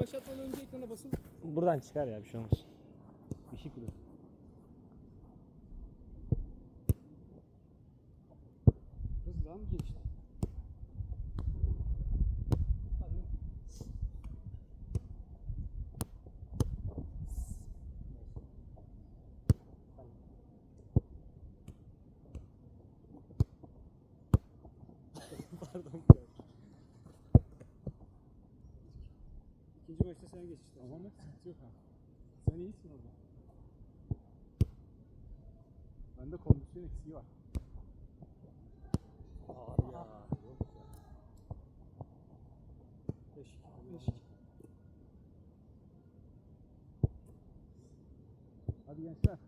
Başlatmadan önce ekrana basın. Buradan çıkar ya bir şey olmaz. Işık kuruyor. Hız daha mı gelişti? Hadi. Pardon. İkinci başta sen geç işte. Ama sıkıntı yok ha. Sen iyisin orada. Bende kondisyon eksiği var. Ağır ya. Yok ya. Beş iki. Beş iki. Hadi gençler.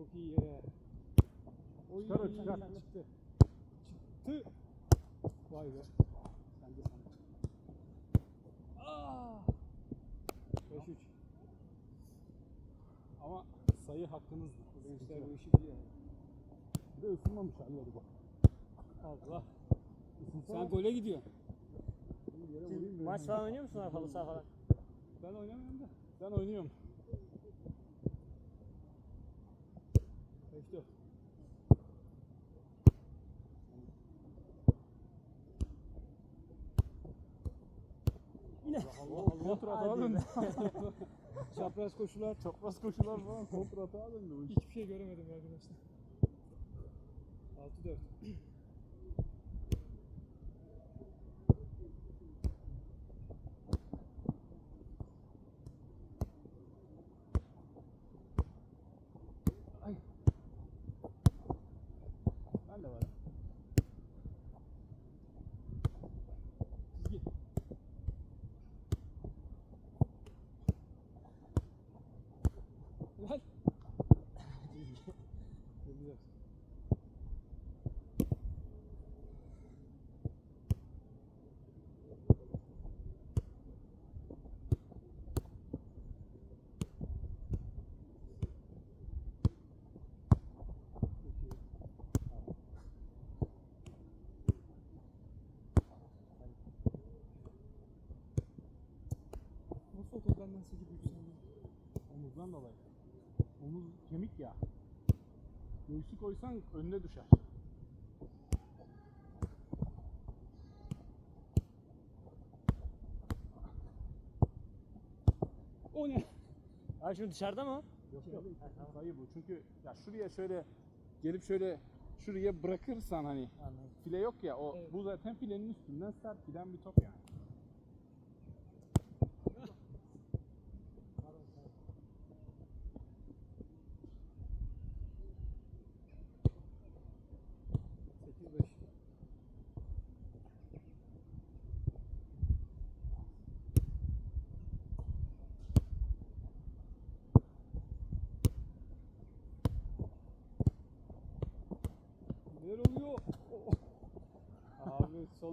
Çok iyi ya. Oy, Çıkar o, çıkar. Çıktı. Çıktı. Vay be. Sen de sen. Aa! 5-3. Ama sayı hakkınızdı. Bu gençler bu işi biliyor. Bir de ısınmamış halleri bak. Allah. Sen gole gidiyorsun. Maç falan oynuyor musunuz halı saha falan? Ben oynamıyorum da. Ben oynuyorum. Allah Allah. Kontra Hadi döndü. Çapraz koşular. Çapraz koşular falan kontra atağa döndü. Hiçbir şey göremedim arkadaşlar. 6-4. Ay. Ben de varım. Çizgi. Lan. Çok güzel. Çok iyi. Top benden sekip yükseldi? Omuzdan dolayı. Omuz kemik ya. Göğsü koysan önüne düşer. O ne? Abi şimdi dışarıda mı? Yok yok. Ha, tamam. Sayı bu. Çünkü ya şuraya şöyle gelip şöyle şuraya bırakırsan hani Anladım. file yok ya o Evet. bu zaten filenin üstünden sert giden bir top yani.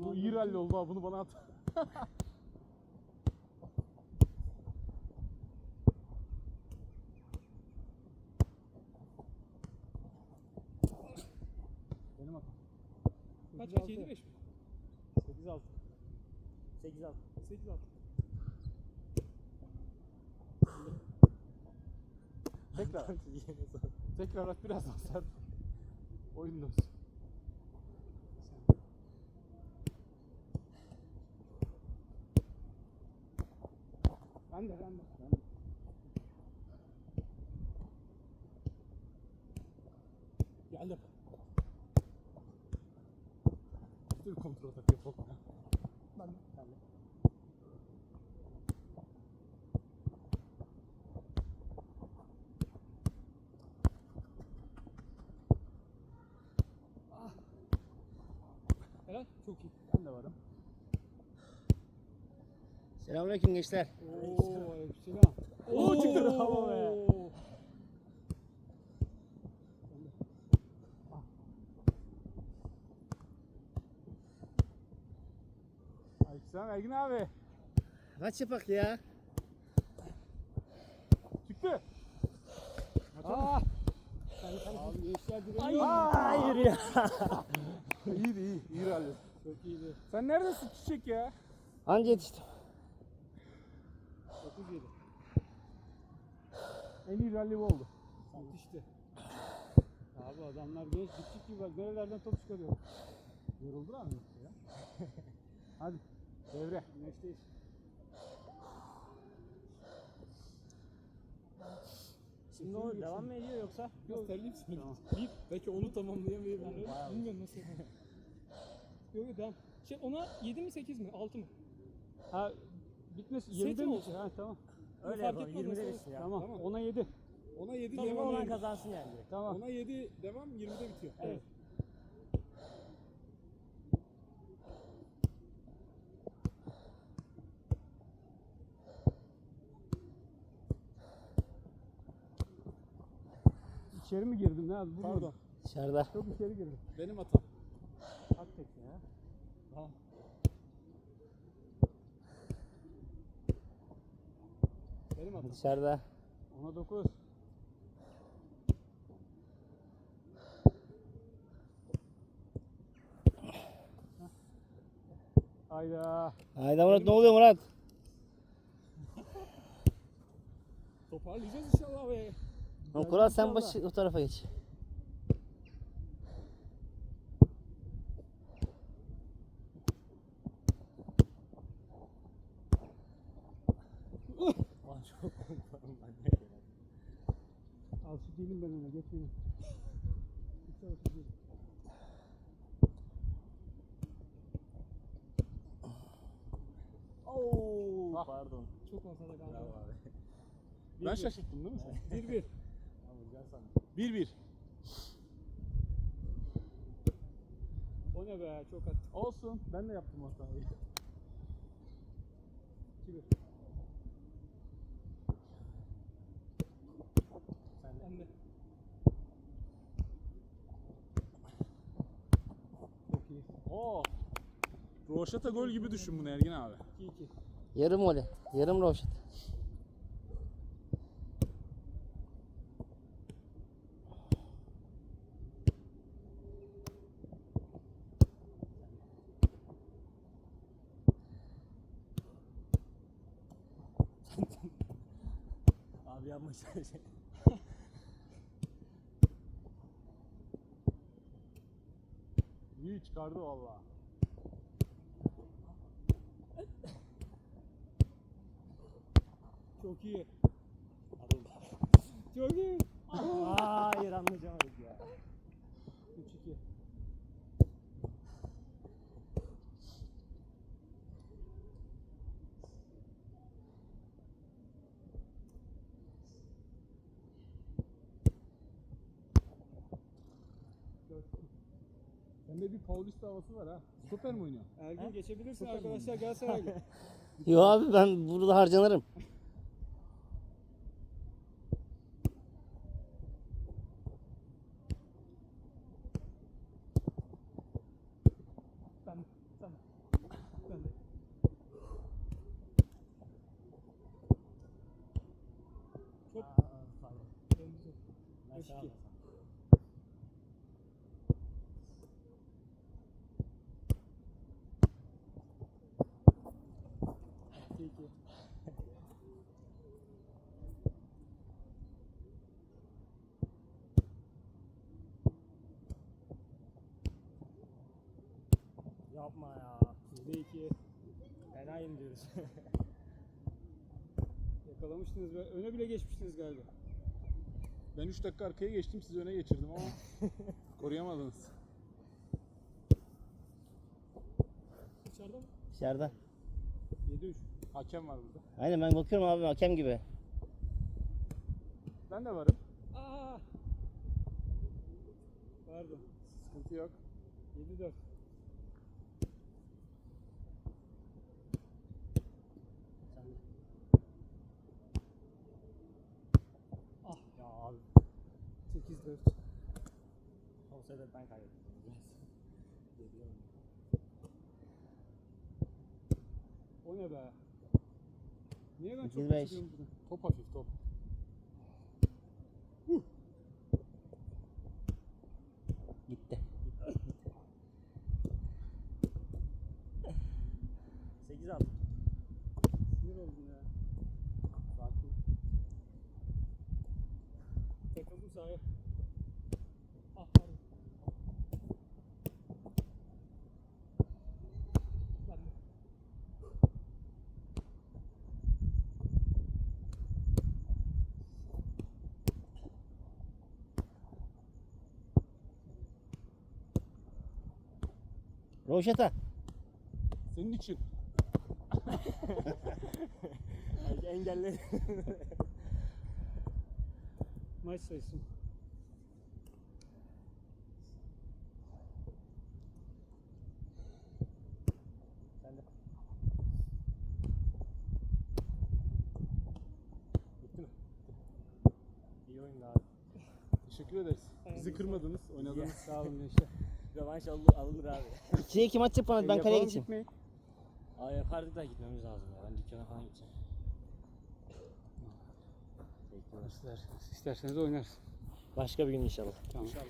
Bu iyi rally oldu ha bunu bana at. Benim hatam. Kaç kaç altı. 7 5 mi? 8 6. 8 6. 8 6. Tekrar. Tekrar at biraz daha sert. Oyun dönsün. Ben de ben de. Ben de. Geldim. Bir kontrol atak yapalım ya. Ben de. Ben de. Helal. Çok iyi. Ben de varım. Selamünaleyküm gençler. Oo. Oo, çıktı. Hava be. Aleykümselam Ergin abi. Kaç yapak ya? Çıktı. Aa. Abi gençler direniyor. Hayır ya. iyiydi iyi. İyi rally. Çok iyiydi. Sen neredesin çiçek ya? Anca yetiştim. 9 7. En iyi ralli oldu. Müthişti. Abi adamlar genç gittik gibi bak nerelerden top çıkarıyor. Yoruldular mı yoksa ya? Hadi devre. Güneşteyiz. Şimdi o devam mı ediyor yoksa? Yok terliyim sana. Bir, belki onu tamamlayamayabilirim. Bilmiyorum nasıl. Yok yok devam. Şey ona 7 mi 8 mi 6 mı? Ha bitmesin. Set 7'de mi olsun? Ha tamam. Öyle fark yapalım. etmez 20'de mesela. bitsin ya. Tamam. Tamam. Ona 7. Ona 7 Tamam devam. olan kazansın yani. direkt. Tamam. Ona 7 devam 20'de bitiyor. Evet. İçeri mi girdim? Ne yaptım? Pardon. Dışarıda. Çok içeri girdim. Benim hatam. Hak tek ya. Tamam. Benim hatam. Dışarıda. Ona 9. Hayda. Hayda Murat ne oluyor Murat? Toparlayacağız inşallah be. Kural sen başı o tarafa geç. Lan çok korkmadım ben de. Alçı değilim ben ona. Geç beni. Hiç alçı değilim. Oo, Ah. pardon. Çok masada kaldı. Bravo abi. Ben şaşırttım değil mi sen? 1 1. Vuracağım sandım. 1-1. O ne be çok at. Olsun. Ben de yaptım hatayı. 2 1. Sen de. Ben de. Çok iyi. Oo. Roşata gol gibi düşün bunu Ergin abi. 2 2. Yarım voley. Yarım roşet. Abi yapma şöyle şey. İyi çıkardı valla. Çok iyi. Çok iyi. Hayır anlayacamadık ya. 3 2. Sende bir Paulista havası var ha. Stoper mi oynuyor? Ergin geçebilirsin Süper arkadaşlar Galatasaraylı. Yo abi ben burada harcanırım. ben sen. Ben de. Çok Döndü. Ben Beş şey iki. almasam. İki iki. Yapma ya. 7 2. Fenayım diyoruz. Yakalamıştınız ve öne bile geçmiştiniz galiba. Ben 3 dakika arkaya geçtim sizi öne geçirdim ama koruyamadınız. Dışarıda mı? Dışarıda. 7 3. Hakem var burada. Aynen ben bakıyorum abi hakem gibi. Ben de varım. Aa! Pardon. Sıkıntı yok. 7 4. Sen de. Ah Ya abi. 8 4. Olsaydı ben kaybettim. Geliyorum. O ne be? Niye ben çok 35. kaçırıyorum bunu? Top hafif top. Gitti. 8 aldım. Sinir oldum ya. Sakin. Takıldım sahaya. Ah pardon. Ben de. Roşeta. Senin için. Engelle. Maç sayısı. Teşekkür ederiz. Bizi kırmadınız. Oynadınız. Sağ olun gençler. Rövanş alınır, alınır abi. 2'ye 2 maç yapalım ben kaleye geçeyim. gitmeyin. Aa yapardık da gitmemiz lazım ya. Ben dükkana falan gideceğim. İster, isterseniz oynarız. Başka bir gün inşallah. Tamam. İnşallah.